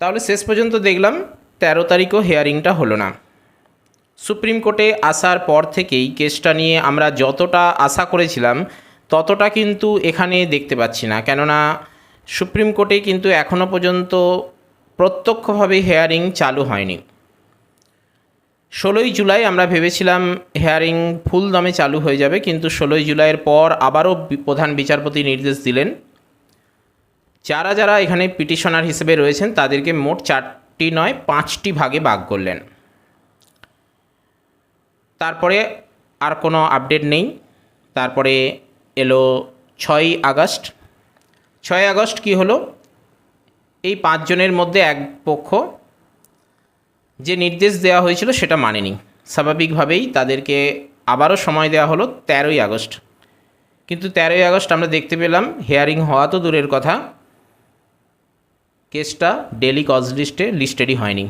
তাহলে শেষ পর্যন্ত দেখলাম তেরো তারিখও হেয়ারিংটা হলো না। সুপ্রিম কোর্টে আসার পর থেকেই কেসটা নিয়ে আমরা যতটা আশা করেছিলাম, ততটা কিন্তু এখানে দেখতে পাচ্ছি না। কেননা সুপ্রিম কোর্টে কিন্তু এখনও পর্যন্ত প্রত্যক্ষভাবে হেয়ারিং চালু হয়নি। ষোলোই জুলাই আমরা ভেবেছিলাম হেয়ারিং ফুল দমে চালু হয়ে যাবে, কিন্তু ষোলোই জুলাইয়ের পর আবারও প্রধান বিচারপতি নির্দেশ দিলেন। যারা যারা এখানে পিটিশনার হিসেবে রয়েছেন, তাদেরকে মোট চারটি নয়, পাঁচটি ভাগে ভাগ করলেন। তারপরে আর কোনো আপডেট নেই। তারপরে এলো ছয়ই আগস্ট। ছয় আগস্ট কি হলো? এই পাঁচজনের মধ্যে এক পক্ষ যে নির্দেশ দেওয়া হয়েছিল, সেটা মানেনি। স্বাভাবিকভাবেই তাদেরকে আবারও সময় দেওয়া হলো তেরোই আগস্ট। কিন্তু তেরোই আগস্ট আমরা দেখতে পেলাম হেয়ারিং হওয়া তো দূরের কথা। কেসটা ডেলি কজ লিস্টে, লিস্টেডই হয়নি।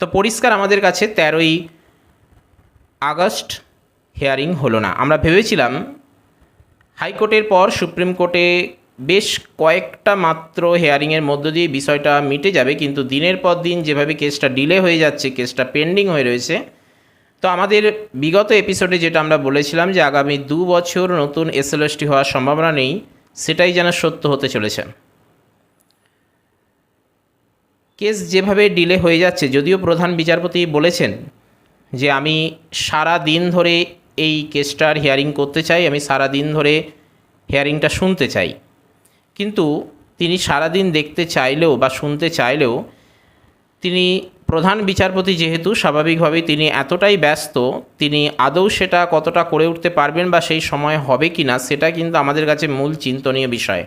তো পরিষ্কার আমাদের কাছে তেরোই আগস্ট হেয়ারিং হলো না। আমরা ভেবেছিলাম হাইকোর্টের পর সুপ্রিম কোর্টে বেশ কয়েকটা মাত্র হেয়ারিংয়ের মধ্য দিয়ে বিষয়টা মিটে যাবে, কিন্তু দিনের পর দিন যেভাবে কেসটা ডিলে হয়ে যাচ্ছে, কেসটা পেন্ডিং হয়ে রয়েছে, তো আমাদের বিগত এপিসোডে যেটা আমরা বলেছিলাম যে আগামী দু বছর নতুন এসএলএসটি হওয়ার সম্ভাবনা নেই, সেটাই যেন সত্য হতে চলেছে। কেস যেভাবে ডিলে হয়ে যাচ্ছে, যদিও প্রধান বিচারপতি বলেছেন যে আমি সারা দিন ধরে এই কেসটার হিয়ারিং করতে চাই, আমি সারা দিন ধরে হিয়ারিংটা শুনতে চাই। কিন্তু তিনি সারা দিন দেখতে চাইলেও বা শুনতে চাইলেও তিনি প্রধান বিচারপতি যেহেতু, স্বাভাবিকভাবেই তিনি এতটাই ব্যস্ত, তিনি আদৌ সেটা কতটা করে উঠতে পারবেন বা সেই সময় হবে কি না সেটা কিন্তু আমাদের কাছে মূল চিন্তনীয় বিষয়।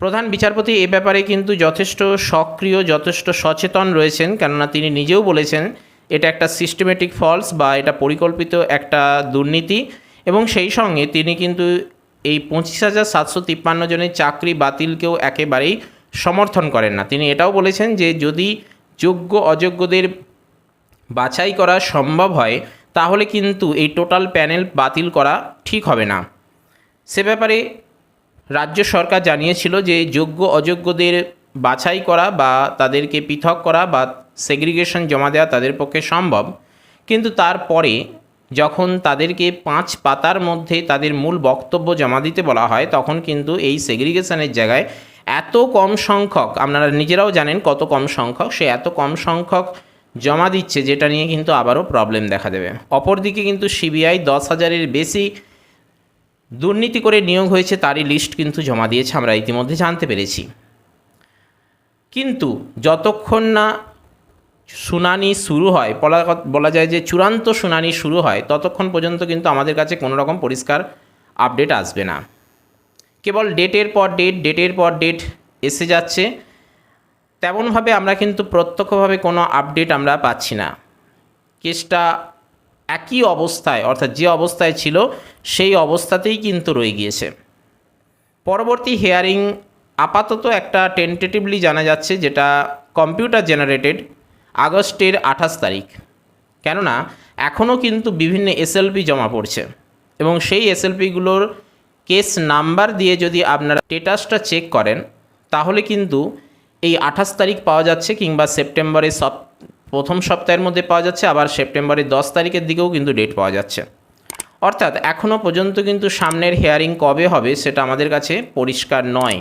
প্রধান বিচারপতি এ ব্যাপারে কিন্তু যথেষ্ট সক্রিয়, যথেষ্ট সচেতন রয়েছেন, কেননা তিনি নিজেও বলেছেন এটা একটা সিস্টেমেটিক ফলস বা এটা পরিকল্পিত একটা দুর্নীতি এবং সেই সঙ্গে তিনি কিন্তু এই পঁচিশ হাজার সাতশো তিপ্পান্ন জনের চাকরি বাতিলকেও একেবারেই সমর্থন করেন না। তিনি এটাও বলেছেন যে যদি যোগ্য অযোগ্যদের বাছাই করা সম্ভব হয়, তাহলে কিন্তু এই টোটাল প্যানেল বাতিল করা ঠিক হবে না। সে ব্যাপারে রাজ্য সরকার জানিয়েছিল যে যোগ্য অযোগ্যদের বাছাই করা বা তাদেরকে পৃথক করা বা সেগ্রিগেশন জমা দেওয়া তাদের পক্ষে সম্ভব। কিন্তু তারপরে যখন তাদেরকে পাঁচ পাতার মধ্যে তাদের মূল বক্তব্য জমা দিতে বলা হয়, তখন কিন্তু এই সেগ্রিগেশনের জায়গায় এত কম সংখ্যক, আপনারা নিজেরাও জানেন কত কম সংখ্যক, সে এত কম সংখ্যক জমা দিচ্ছে, যেটা নিয়ে কিন্তু আবারও প্রবলেম দেখা দেবে। অপরদিকে কিন্তু সিবিআই দশ হাজারের বেশি দুর্নীতি করে নিয়োগ হয়েছে তারই লিস্ট কিন্তু জমা দিয়েছে আমরা ইতিমধ্যে জানতে পেরেছি। কিন্তু যতক্ষণ না শুনানি শুরু হয়, বলা বলা যায় যে চূড়ান্ত শুনানি শুরু হয়, ততক্ষণ পর্যন্ত কিন্তু আমাদের কাছে কোনো রকম পরিষ্কার আপডেট আসবে না। কেবল ডেটের পর ডেট, ডেটের পর ডেট এসে যাচ্ছে। তেমনভাবে আমরা কিন্তু প্রত্যক্ষভাবে কোনো আপডেট আমরা পাচ্ছি না। কেসটা একই অবস্থায়, অর্থাৎ যে অবস্থায় ছিল, সেই অবস্থাতেই কিন্তু রয়ে গিয়েছে। পরবর্তী হেয়ারিং আপাতত একটা টেন্টেটিভলি জানা যাচ্ছে যেটা কম্পিউটার জেনারেটেড আগস্টের আঠাশ তারিখ। কেননা, এখনও কিন্তু বিভিন্ন এসএলপি জমা পড়ছে এবং সেই এসএলপিগুলোর কেস নাম্বার দিয়ে যদি আপনারা স্টেটাসটা চেক করেন, তাহলে কিন্তু এই আঠাশ তারিখ পাওয়া যাচ্ছে কিংবা সেপ্টেম্বরের সপ প্রথম সপ্তাহের মধ্যে পাওয়া যাচ্ছে, আবার সেপ্টেম্বরের দশ তারিখের দিকেও কিন্তু ডেট পাওয়া যাচ্ছে। অর্থাৎ এখনও পর্যন্ত কিন্তু সামনের হেয়ারিং কবে হবে সেটা আমাদের কাছে পরিষ্কার নয়।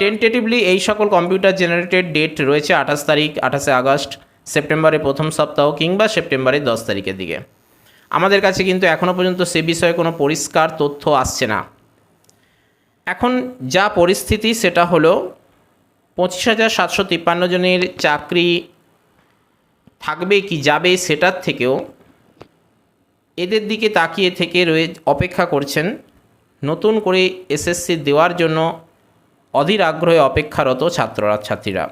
টেন্টেটিভলি এই সকল কম্পিউটার জেনারেটেড ডেট রয়েছে আঠাশ তারিখ, আঠাশে আগস্ট, সেপ্টেম্বরের প্রথম সপ্তাহ কিংবা সেপ্টেম্বরের দশ তারিখের দিকে। আমাদের কাছে কিন্তু এখনও পর্যন্ত সে বিষয়ে কোনো পরিষ্কার তথ্য আসছে না। এখন যা পরিস্থিতি সেটা হলো পঁচিশ হাজার সাতশো তিপ্পান্ন জনের চাকরি থাকবে কি যাবে সেটার থেকেও এদের দিকে তাকিয়ে থেকে রয়ে অপেক্ষা করছেন নতুন করে এসএসসি দেওয়ার জন্য অধীর আগ্রহে অপেক্ষারত ছাত্ররা ছাত্রীরা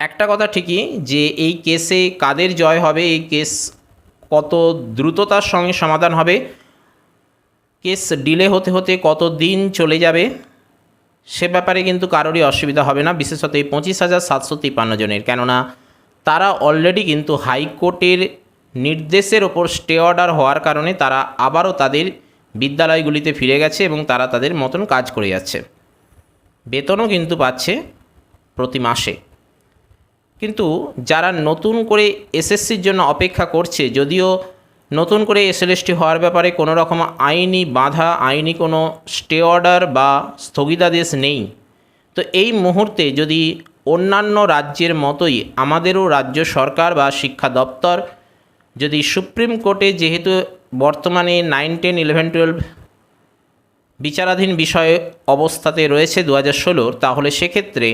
একটা কথা ঠিকই যে এই কেসে কাদের জয় হবে, এই কেস কত দ্রুততার সঙ্গে সমাধান হবে, কেস ডিলে হতে হতে কত দিন চলে যাবে, সে ব্যাপারে কিন্তু কারোরই অসুবিধা হবে না। বিশেষত এই পঁচিশ হাজার সাতশো তিপ্পান্ন জনের। কেননা তারা অলরেডি কিন্তু হাইকোর্টের নির্দেশের ওপর স্টে অর্ডার হওয়ার কারণে তারা আবারও তাদের বিদ্যালয়গুলিতে ফিরে গেছে এবং তারা তাদের মতন কাজ করে যাচ্ছে। বেতনও কিন্তু পাচ্ছে প্রতি মাসে। কিন্তু যারা নতুন করে এসএসসির জন্য অপেক্ষা করছে, যদিও নতুন করে এসএলএসটি হওয়ার ব্যাপারে কোনো রকম আইনি বাধা, আইনি কোনো স্টে অর্ডার বা স্থগিতাদেশ নেই। তো এই মুহূর্তে যদি অন্যান্য রাজ্যের মতোই আমাদেরও রাজ্য সরকার বা শিক্ষা দপ্তর। যদি সুপ্রিম কোর্টে যেহেতু বর্তমানে নাইন, টেন, ইলেভেন, টুয়েলভ বিচারাধীন বিষয়ে অবস্থাতে রয়েছে দু হাজার ষোলোর তাহলে সেক্ষেত্রে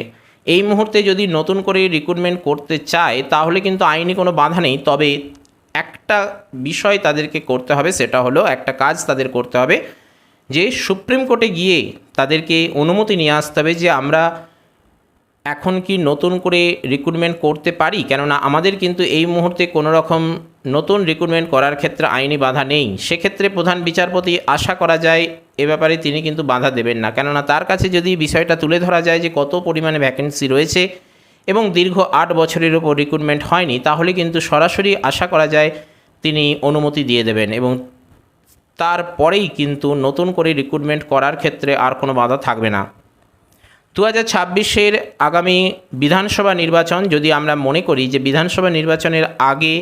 এই মুহূর্তে যদি নতুন করে রিক্রুটমেন্ট করতে চায়, তাহলে কিন্তু আইনি কোনো বাধা নেই। তবে একটা বিষয় তাদেরকে করতে হবে, সেটা হলো একটা কাজ তাদের করতে হবে, যে সুপ্রিম কোর্টে গিয়ে তাদেরকে অনুমতি নিয়ে আসতে হবে যে আমরা এখন কি নতুন করে রিক্রুটমেন্ট করতে পারি? কেননা আমাদের কিন্তু এই মুহূর্তে কোনো রকম নতুন রিক্রুটমেন্ট করার ক্ষেত্রে আইনি বাধা নেই। সেক্ষেত্রে প্রধান বিচারপতি আশা করা যায় এ ব্যাপারে তিনি কিন্তু বাধা দেবেন না। কেননা তার কাছে যদি বিষয়টা তুলে ধরা যায় যে কত পরিমাণে ভ্যাকেন্সি রয়েছে এবং দীর্ঘ আট বছরের ওপর রিক্রুটমেন্ট হয়নি, তাহলে কিন্তু সরাসরি আশা করা যায় তিনি অনুমতি দিয়ে দেবেন এবং তারপরেই কিন্তু নতুন করে রিক্রুটমেন্ট করার ক্ষেত্রে আর কোনো বাধা থাকবে না। দু হাজার ছাব্বিশের আগামী বিধানসভা নির্বাচন যদি আমরা মনে করি যে বিধানসভা নির্বাচনের আগে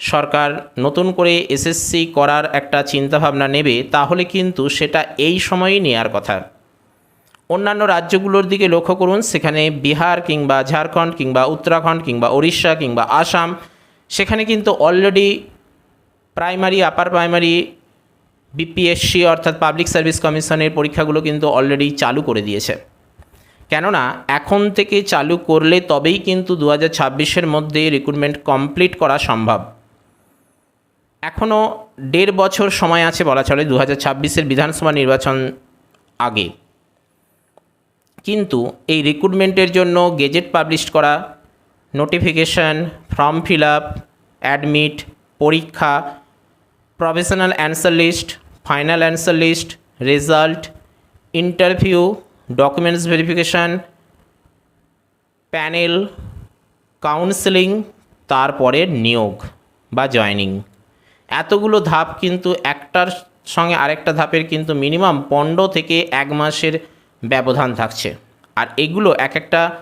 সরকার নতুন করে এসএসসি করার একটা চিন্তাভাবনা নেবে, তাহলে কিন্তু সেটা এই সময়ই নেওয়ার কথা। অন্যান্য রাজ্যগুলোর দিকে লক্ষ্য করুন, সেখানে বিহার কিংবা ঝাড়খণ্ড কিংবা উত্তরাখণ্ড কিংবা ওড়িশা কিংবা আসাম, সেখানে কিন্তু already primary upper primary BPSC অর্থাৎ পাবলিক সার্ভিস কমিশনের পরীক্ষাগুলো কিন্তু অলরেডি চালু করে দিয়েছে। কেননা এখন থেকে চালু করলে তবেই কিন্তু দু হাজার মধ্যে রিক্রুটমেন্ট কমপ্লিট করা সম্ভব। এখনও দেড় বছর সময় আছে বলা চলে দু হাজার বিধানসভা নির্বাচন আগে। কিন্তু এই রিক্রুটমেন্টের জন্য গেজেট পাবলিশ করা notification form fill up admit পরীক্ষা provisional answer list final answer list result interview documents verification panel counselling তারপরে নিয়োগ বা জয়নিং এতগুলো ধাপ কিন্তু একটার সঙ্গে আরেকটা ধাপের কিন্তু মিনিমাম পনেরো থেকে এক মাসের ব্যবধান থাকছে। আর এগুলো এক একটা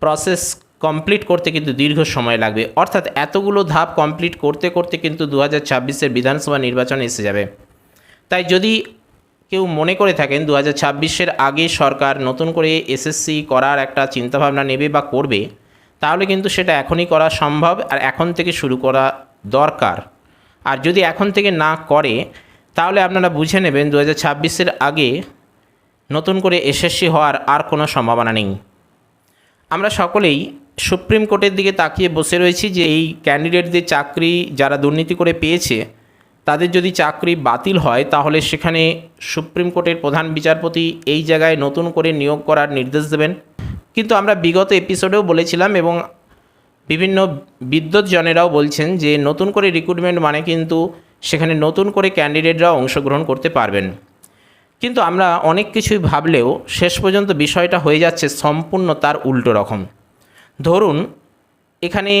প্রসেস কমপ্লিট করতে কিন্তু দীর্ঘ সময় লাগবে। অর্থাৎ এতগুলো ধাপ কমপ্লিট করতে করতে কিন্তু দু হাজার বিধানসভা নির্বাচন এসে যাবে। তাই যদি কেউ মনে করে থাকেন দু হাজার ছাব্বিশের আগে সরকার নতুন করে এসএসসি করার একটা চিন্তাভাবনা নেবে বা করবে, তাহলে কিন্তু সেটা এখনই করা সম্ভব আর এখন থেকে শুরু করা দরকার। আর যদি এখন থেকে না করে, তাহলে আপনারা বুঝে নেবেন দু হাজার ছাব্বিশের আগে নতুন করে এসএসসি হওয়ার আর কোনো সম্ভাবনা নেই। আমরা সকলেই সুপ্রিম কোর্টের দিকে তাকিয়ে বসে রয়েছি যে এই ক্যান্ডিডেটদের চাকরি যারা দুর্নীতি করে পেয়েছে তাদের যদি চাকরি বাতিল হয়, তাহলে সেখানে সুপ্রিম কোর্টের প্রধান বিচারপতি এই জায়গায় নতুন করে নিয়োগ করার নির্দেশ দেবেন। কিন্তু আমরা বিগত এপিসোডেও বলেছিলাম এবং বিভিন্ন বিদ্যুৎজনেরাও বলছেন যে নতুন করে রিক্রুটমেন্ট মানে কিন্তু সেখানে নতুন করে ক্যান্ডিডেটরা অংশগ্রহণ করতে পারবেন। কিন্তু আমরা অনেক কিছুই ভাবলেও শেষ পর্যন্ত বিষয়টা হয়ে যাচ্ছে সম্পূর্ণ তার উল্টো রকম। ধরুন এখানে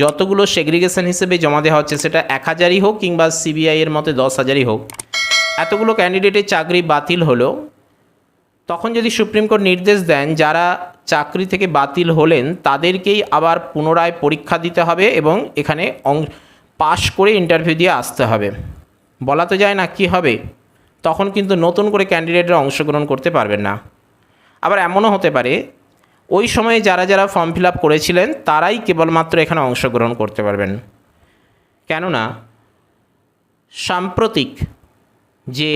যতগুলো সেগ্রিগেশন হিসেবে জমা দেওয়া হচ্ছে, সেটা এক হাজারই হোক কিংবা সিবিআইয়ের মতে দশ হাজারই হোক, এতগুলো ক্যান্ডিডেটের চাকরি বাতিল হলো। তখন যদি সুপ্রিম কোর্ট নির্দেশ দেন যারা চাকরি থেকে বাতিল হলেন, তাদেরকেই আবার পুনরায় পরীক্ষা দিতে হবে এবং এখানে পাশ করে ইন্টারভিউ দিয়ে আসতে হবে। বলা তো যায় না কি হবে, তখন কিন্তু নতুন করে ক্যান্ডিডেটরা অংশগ্রহণ করতে পারবেন না। আবার এমনও হতে পারে ওই সময়ে যারা যারা ফর্ম ফিল আপ করেছিলেন, তারাই কেবলমাত্র এখানে অংশগ্রহণ করতে পারবেন। কেননা, সাম্প্রতিক যে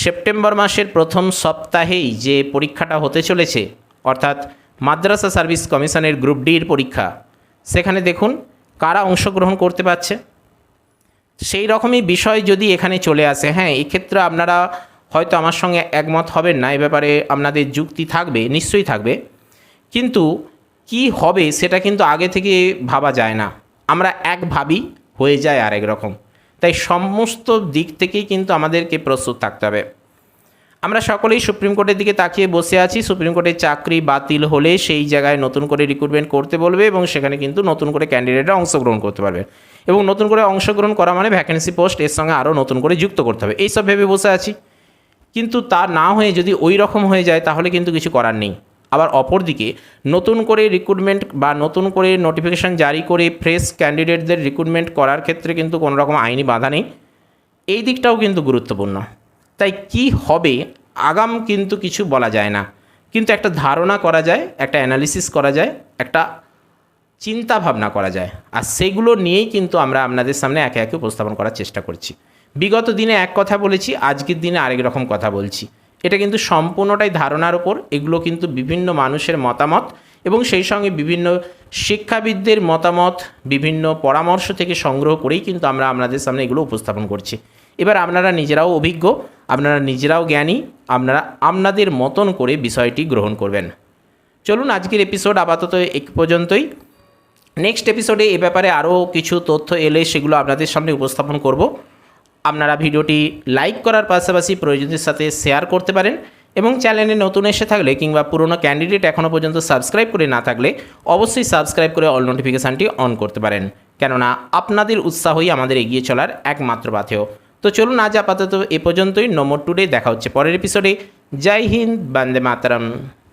সেপ্টেম্বর মাসের প্রথম সপ্তাহেই যে পরীক্ষাটা হতে চলেছে, অর্থাৎ মাদ্রাসা সার্ভিস কমিশনের গ্রুপ ডির পরীক্ষা, সেখানে দেখুন কারা অংশগ্রহণ করতে পারছে। সেই রকমই বিষয় যদি এখানে চলে আসে হ্যাঁ এক্ষেত্রে আপনারা হয়তো আমার সঙ্গে একমত হবেন না, এ ব্যাপারে আপনাদের যুক্তি থাকবে, নিশ্চয়ই থাকবে। কিন্তু কি হবে সেটা কিন্তু আগে থেকে ভাবা যায় না। আমরা এক ভাবি হয়ে যায় আরেক রকম। তাই সমস্ত দিক থেকেই কিন্তু আমাদেরকে প্রস্তুত থাকতে হবে। আমরা সকলেই সুপ্রিম কোর্টের দিকে তাকিয়ে বসে আছি। সুপ্রিম কোর্টের চাকরি বাতিল হলে সেই জায়গায় নতুন করে রিক্রুটমেন্ট করতে বলবে এবং সেখানে কিন্তু নতুন করে ক্যান্ডিডেটরা অংশগ্রহণ করতে পারবে। এবং নতুন করে অংশগ্রহণ করা মানে ভ্যাকেন্সি পোস্ট এর সঙ্গে আরও নতুন করে যুক্ত করতে হবে। এইসব ভেবে বসে আছি। কিন্তু তা না হয়ে যদি ওই রকম হয়ে যায় তাহলে কিন্তু কিছু করার নেই। আবার অপরদিকে নতুন করে রিক্রুটমেন্ট বা নতুন করে নোটিফিকেশান জারি করে ফ্রেশ ক্যান্ডিডেটদের রিক্রুটমেন্ট করার ক্ষেত্রে কিন্তু কোনো রকম আইনি বাধা নেই। এই দিকটাও কিন্তু গুরুত্বপূর্ণ। তাই কি হবে আগাম কিন্তু কিছু বলা যায় না। কিন্তু একটা ধারণা করা যায়, একটা অ্যানালিসিস করা যায়, একটা চিন্তা ভাবনা করা যায়। আর সেগুলো নিয়েই কিন্তু আমরা আপনাদের সামনে একে একে উপস্থাপন করার চেষ্টা করছি। বিগত দিনে এক কথা বলেছি, আজকের দিনে আরেক রকম কথা বলছি। এটা কিন্তু সম্পূর্ণটাই ধারণার ওপর এগুলো কিন্তু বিভিন্ন মানুষের মতামত এবং সেই সঙ্গে বিভিন্ন শিক্ষাবিদদের মতামত, বিভিন্ন পরামর্শ থেকে সংগ্রহ করেই কিন্তু আমরা আপনাদের সামনে এগুলো উপস্থাপন করছি। এবার আপনারা নিজেরাও অভিজ্ঞ, আপনারা নিজেরাও জ্ঞানী, আপনারা আপনাদের মতন করে বিষয়টি গ্রহণ করবেন। চলুন আজকের এপিসোড আপাতত এক পর্যন্তই। নেক্সট এপিসোডে এ ব্যাপারে আরও কিছু তথ্য এলে সেগুলো আপনাদের সামনে উপস্থাপন করব। আপনারা ভিডিওটি লাইক করার পাশাপাশি প্রয়োজনের সাথে শেয়ার করতে পারেন এবং চ্যানেলে নতুন এসে থাকলে কিংবা পুরনো ক্যান্ডিডেট এখনও পর্যন্ত সাবস্ক্রাইব করে না থাকলে অবশ্যই সাবস্ক্রাইব করে অল নোটিফিকেশানটি অন করতে পারেন। কেননা আপনাদের উৎসাহই আমাদের এগিয়ে চলার একমাত্র পাথেয়। তো চলুন আজ আপাতত এ পর্যন্তই। নম্বর টুডে দেখা হচ্ছে পরের এপিসোডে জয় হিন্দ, বন্দে মাতারাম।